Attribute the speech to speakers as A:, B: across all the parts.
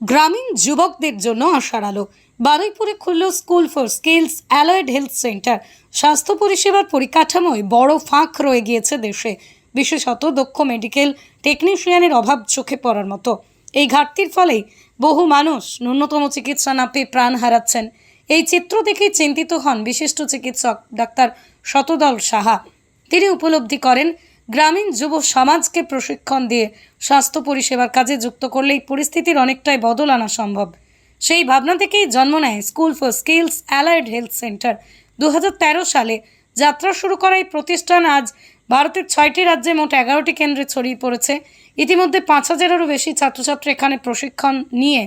A: গ্রামীণ যুবকদের জন্য আশার আলো। বারুইপুরে খুলল school for skills allied health centre. স্বাস্থ্য পরিষেবার পরিকাঠামোয় বড় ফাঁক রয়ে গিয়েছে দেশে। বিশেষত দক্ষ মেডিকেল টেকনিশিয়ানের অভাব চোখে পড়ার মতো। এই ঘাটতির ফলেই বহু মানুষ ন্যূনতম চিকিৎসা না পেয়ে প্রাণ হারাচ্ছেন। এই চিত্র দেখেই চিন্তিত হন বিশিষ্ট চিকিৎসক ডাক্তার শতদল সাহা। তিনি উপলব্ধি করেন গ্রামীণ যুব সমাজকে প্রশিক্ষণ দিয়ে স্বাস্থ্য পরিষেবার কাজে যুক্ত করলে এই পরিস্থিতির অনেকটাই বদল আনা সম্ভব। সেই ভাবনা থেকেই জন্ম নেয় school for skills allied health centre. দু হাজার তেরো সালে যাত্রা শুরু করা এই প্রতিষ্ঠান আজ ভারতের ছয়টি রাজ্যে মোট এগারোটি কেন্দ্রে ছড়িয়ে পড়েছে। ইতিমধ্যে পাঁচ হাজারেরও বেশি ছাত্রছাত্রী এখানে প্রশিক্ষণ নিয়ে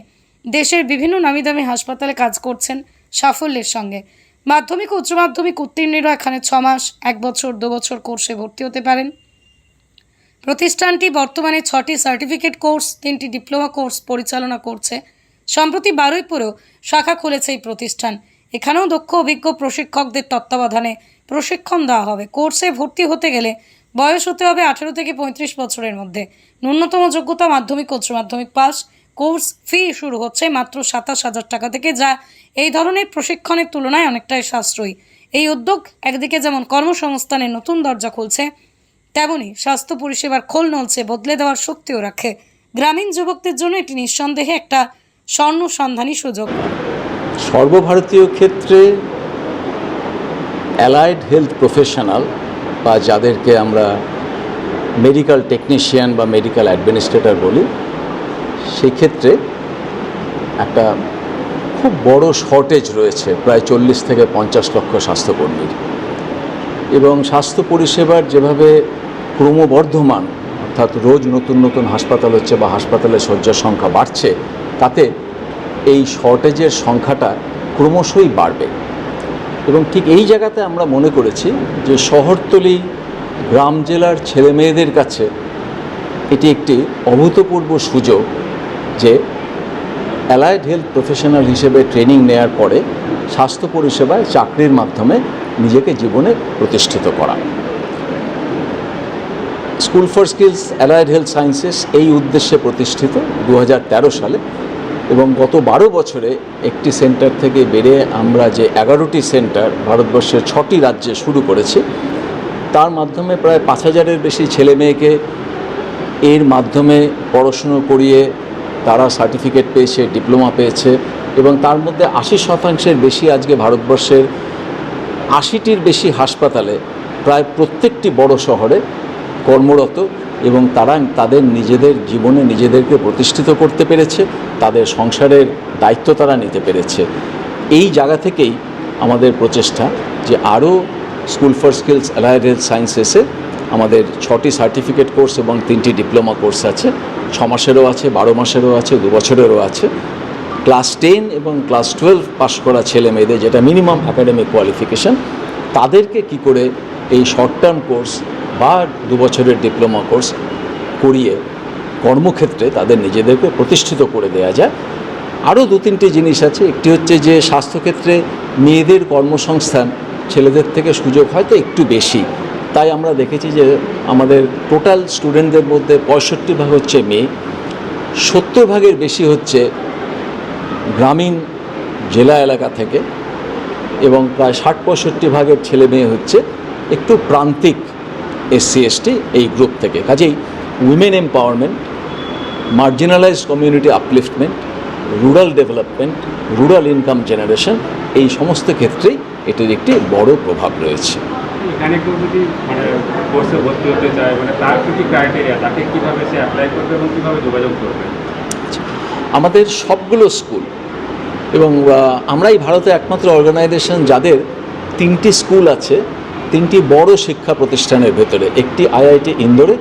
A: দেশের বিভিন্ন নামিদামি হাসপাতালে কাজ করছেন সাফল্যের সঙ্গে। মাধ্যমিক উচ্চ মাধ্যমিক উত্তীর্ণরা এখানে ছ মাস এক বছর, দু বছর কোর্সে ভর্তি হতে পারেন। প্রতিষ্ঠানটি বর্তমানে ছটি সার্টিফিকেট কোর্স, তিনটি ডিপ্লোমা কোর্স পরিচালনা করছে। সম্প্রতি বারুইপুরেও শাখা খুলেছে এই প্রতিষ্ঠান। এখানেও দক্ষ অভিজ্ঞ প্রশিক্ষকদের তত্ত্বাবধানে প্রশিক্ষণ দেওয়া হবে। কোর্সে ভর্তি হতে গেলে বয়স হতে হবে আঠেরো থেকে পঁয়ত্রিশ বছরের মধ্যে। ন্যূনতম যোগ্যতা মাধ্যমিক, উচ্চ মাধ্যমিক পাস। কোর্স ফি শুরু হচ্ছে মাত্র সাতাশ হাজার টাকা থেকে, যা এই ধরনের প্রশিক্ষণের তুলনায় অনেকটাই সাশ্রয়ী। এই উদ্যোগ একদিকে যেমন কর্মসংস্থানের নতুন দরজা খুলছে তেমনি স্বাস্থ্য পরিষেবার খোল নলছে বদলে দেওয়ার শক্তিও রাখে। গ্রামীণ যুবকদের জন্য এটি নিঃসন্দেহে একটা স্বর্ণ সন্ধানী সুযোগ।
B: সর্বভারতীয় ক্ষেত্রে অ্যালাইড হেলথ প্রফেশনাল বা যাদেরকে আমরা মেডিকেল টেকনিশিয়ান বা মেডিকেল অ্যাডমিনিস্ট্রেটর বলি, সেক্ষেত্রে একটা খুব বড় শর্টেজ রয়েছে প্রায় চল্লিশ থেকে পঞ্চাশ লক্ষ স্বাস্থ্যকর্মীর। এবং স্বাস্থ্য পরিষেবার যেভাবে ক্রমবর্ধমান, অর্থাৎ রোজ নতুন নতুন হাসপাতাল হচ্ছে বা হাসপাতালের শয্যার সংখ্যা বাড়ছে, তাতে এই শর্টেজের সংখ্যাটা ক্রমশই বাড়বে। এবং ঠিক এই জায়গাতে আমরা মনে করেছি যে শহরতলি, গ্রাম জেলার ছেলে মেয়েদের কাছে এটি একটি অভূতপূর্ব সুযোগ যে অ্যালায়েড হেলথ প্রফেশনাল হিসেবে ট্রেনিং নেয়ার পরে স্বাস্থ্য পরিষেবায় চাকরির মাধ্যমে নিজেকে জীবনে প্রতিষ্ঠিত করা। School for skills allied health sciences এই উদ্দেশ্যে প্রতিষ্ঠিত দু হাজার তেরো সালে এবং গত বারো বছরে একটি সেন্টার থেকে বেড়ে আমরা যে এগারোটি সেন্টার ভারতবর্ষের ছটি রাজ্যে শুরু করেছি, তার মাধ্যমে প্রায় পাঁচ হাজারের বেশি ছেলে মেয়েকে এর মাধ্যমে পড়াশুনো করিয়ে তারা সার্টিফিকেট পেয়েছে, ডিপ্লোমা পেয়েছে এবং তার মধ্যে আশি শতাংশের বেশি আজকে ভারতবর্ষের আশিটির বেশি হাসপাতালে প্রায় প্রত্যেকটি বড় শহরে কর্মরত এবং তারা তাদের নিজেদের জীবনে নিজেদেরকে প্রতিষ্ঠিত করতে পেরেছে, তাদের সংসারের দায়িত্ব তারা নিতে পেরেছে। এই জায়গা থেকেই আমাদের প্রচেষ্টা যে আরও স্কুল ফর স্কিলস অ্যালাইড সায়েন্সেসে আমাদের ছটি সার্টিফিকেট কোর্স এবং তিনটি ডিপ্লোমা কোর্স আছে। ছ মাসেরও আছে, বারো মাসেরও আছে, দু বছরেরও আছে। ক্লাস টেন এবং ক্লাস টুয়েলভ পাশ করা ছেলে মেয়েদের যেটা মিনিমাম একাডেমিক কোয়ালিফিকেশান, তাদেরকে কি করে এই শর্ট টার্ম কোর্স বা দু বছরের ডিপ্লোমা কোর্স করিয়ে কর্মক্ষেত্রে তাদের নিজেদেরকে প্রতিষ্ঠিত করে দেওয়া যায়। আরও দু তিনটি জিনিস আছে। একটি হচ্ছে যে, স্বাস্থ্যক্ষেত্রে মেয়েদের কর্মসংস্থান ছেলেদের থেকে সুযোগ হয়তো একটু বেশি। তাই আমরা দেখেছি যে, আমাদের টোটাল স্টুডেন্টদের মধ্যে পঁয়ষট্টি ভাগ হচ্ছে মেয়ে, সত্তর ভাগের বেশি হচ্ছে গ্রামীণ জেলা এলাকা থেকে এবং প্রায় ষাট পঁয়ষট্টি ভাগের ছেলে মেয়ে হচ্ছে একটু প্রান্তিক এসসি এসটি এই গ্রুপ থেকে। কাজেই women empowerment marginalised community upliftment rural development rural income generation এই সমস্ত ক্ষেত্রেই এটির একটি বড় প্রভাব রয়েছে।
C: এখানে কেউ যদি মানে কোর্সে ভর্তি হতে চায় মানে তার কি কি ক্রাইটেরিয়া তাকে কীভাবে সে অ্যাপ্লাই করবে এবং কীভাবে যোগাযোগ করবে?
B: আমাদের সবগুলো স্কুল এবং আমরাই ভারতে একমাত্র অর্গানাইজেশন যাদের তিনটি স্কুল আছে তিনটি বড় শিক্ষা প্রতিষ্ঠানের ভেতরে, একটি আইআইটি ইন্দোরে,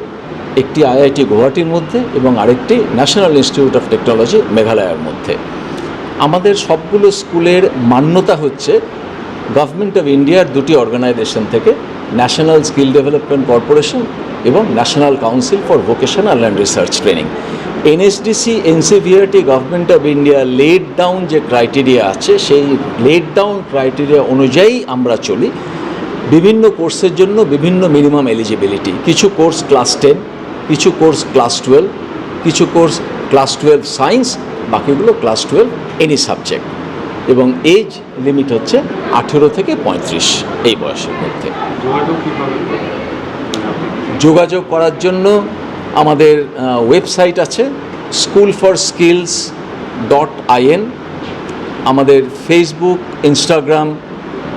B: একটি আইআইটি গুয়াহাটির মধ্যে এবং আরেকটি ন্যাশনাল ইনস্টিটিউট অফ টেকনোলজি মেঘালয়ের মধ্যে। আমাদের সবগুলো স্কুলের মান্যতা হচ্ছে গভর্নমেন্ট অফ ইন্ডিয়ার দুটি অর্গানাইজেশন থেকে ন্যাশনাল স্কিল ডেভেলপমেন্ট কর্পোরেশন এবং National Council for Vocational and Research Training NSDC NCVRT Government of India laid down যে ক্রাইটেরিয়া আছে, সেই লেড ডাউন ক্রাইটেরিয়া অনুযায়ী আমরা চলি। বিভিন্ন কোর্সের জন্য বিভিন্ন মিনিমাম এলিজিবিলিটি কিছু কোর্স ক্লাস টেন কিছু কোর্স ক্লাস টুয়েলভ কিছু কোর্স ক্লাস টুয়েলভ সায়েন্স বাকিগুলো ক্লাস টুয়েলভ এনি সাবজেক্ট এবং এজ লিমিট হচ্ছে আঠেরো থেকে পঁয়ত্রিশ এই বয়সের মধ্যে।
C: যোগাযোগ
B: করার জন্য আমাদের ওয়েবসাইট আছে school for skills dot IN আমাদের ফেসবুক ইনস্টাগ্রাম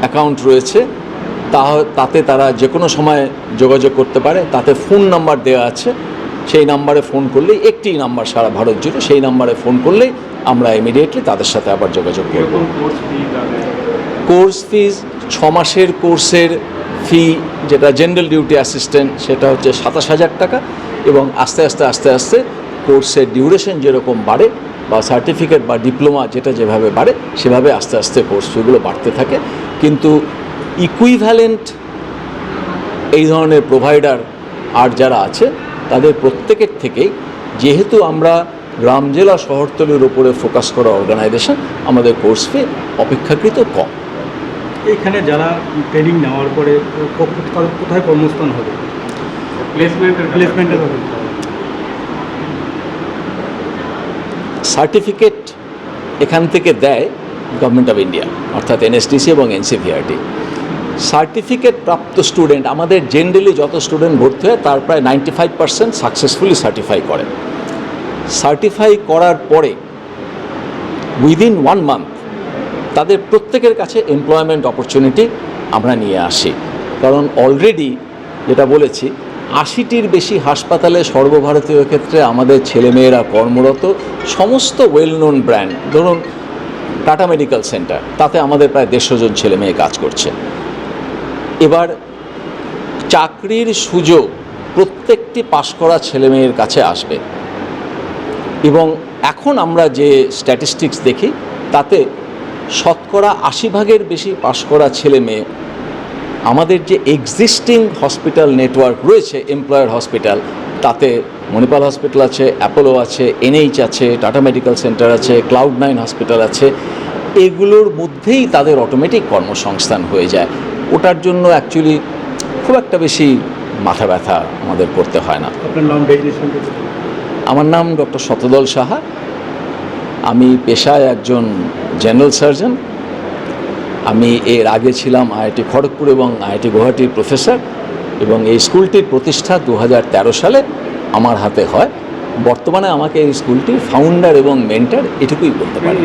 B: অ্যাকাউন্ট রয়েছে। তাতে তারা যে কোনো সময় যোগাযোগ করতে পারে তাতে ফোন নাম্বার দেওয়া আছে। সেই নাম্বারে ফোন করলেই একটি নাম্বার সারা ভারত জুড়ে সেই নাম্বারে ফোন করলেই আমরা ইমিডিয়েটলি তাদের সাথে আবার যোগাযোগ করব
C: কোর্স
B: কোর্স ফিজ ছ মাসের কোর্সের ফি যেটা জেনারেল ডিউটি অ্যাসিস্ট্যান্ট সেটা হচ্ছে সাতাশ হাজার টাকা এবং আস্তে আস্তে আস্তে আস্তে কোর্সের ডিউরেশন যেরকম বাড়ে বা সার্টিফিকেট বা ডিপ্লোমা যেটা যেভাবে বাড়ে সেভাবে আস্তে আস্তে কোর্স ফিগুলো বাড়তে থাকে। কিন্তু ইকুইভ্যালেন্ট এই ধরনের প্রোভাইডার আর যারা আছে তাদের প্রত্যেকের থেকেই যেহেতু আমরা গ্রাম জেলা শহরতলির উপরে ফোকাস করা অর্গানাইজেশন আমাদের কোর্স ফি অপেক্ষাকৃত কম।
D: এখানে যারা ট্রেনিং নেওয়ার পরে কোথায় কর্মস্থান হবে?
C: প্লেসমেন্টের
D: প্লেসমেন্টের হবে
B: সার্টিফিকেট এখান থেকে দেয় গভর্নমেন্ট অফ ইন্ডিয়া অর্থাৎ এনএসডিসি এবং এনসিভিআরটি সার্টিফিকেট প্রাপ্ত স্টুডেন্ট, আমাদের জেনারেলি যত স্টুডেন্ট ভর্তি হয়, তার প্রায় ninety five percent successfully certify করে। সার্টিফাই করার পরে উইদিন ওয়ান মান্থ তাদের প্রত্যেকের কাছে এমপ্লয়মেন্ট অপরচুনিটি আমরা নিয়ে আসি। কারণ অলরেডি যেটা বলেছি, আশিটির বেশি হাসপাতালে সর্বভারতীয় ক্ষেত্রে আমাদের ছেলেমেয়েরা কর্মরত, সমস্ত ওয়েল নোন ব্র্যান্ড ধরুন টাটা মেডিকেল সেন্টার তাতে আমাদের প্রায় দেড়শো জন ছেলে মেয়ে কাজ করছে। এবার চাকরির সুযোগ প্রত্যেকটি পাশ করা ছেলেমেয়ের কাছে আসবে। এবং এখন আমরা যে স্ট্যাটিস্টিক্স দেখি, তাতে শতকরা আশি ভাগের বেশি পাশ করা ছেলে মেয়ে আমাদের যে এক্সিস্টিং হসপিটাল নেটওয়ার্ক রয়েছে এমপ্লয়ার হসপিটাল তাতে মণিপাল হসপিটাল আছে অ্যাপোলো আছে এনএইচ আছে টাটা মেডিকেল সেন্টার আছে ক্লাউড নাইন হসপিটাল আছে, এগুলোর মধ্যেই তাদের অটোমেটিক কর্মসংস্থান হয়ে যায়। ওটার জন্য অ্যাকচুয়ালি খুব একটা বেশি মাথা ব্যথা আমাদের করতে হয় না। আমার নাম ডক্টর শতদল সাহা। আমি পেশায় একজন জেনারেল সার্জন। আমি এর আগে ছিলাম আইআইটি খড়গপুর এবং আইআইটি গুয়াহাটির প্রফেসর এবং এই স্কুলটির প্রতিষ্ঠা দু হাজার তেরো সালে আমার হাতে হয়। বর্তমানে আমাকে এই স্কুলটির ফাউন্ডার এবং মেন্টার এটুকুই বলতে পারি।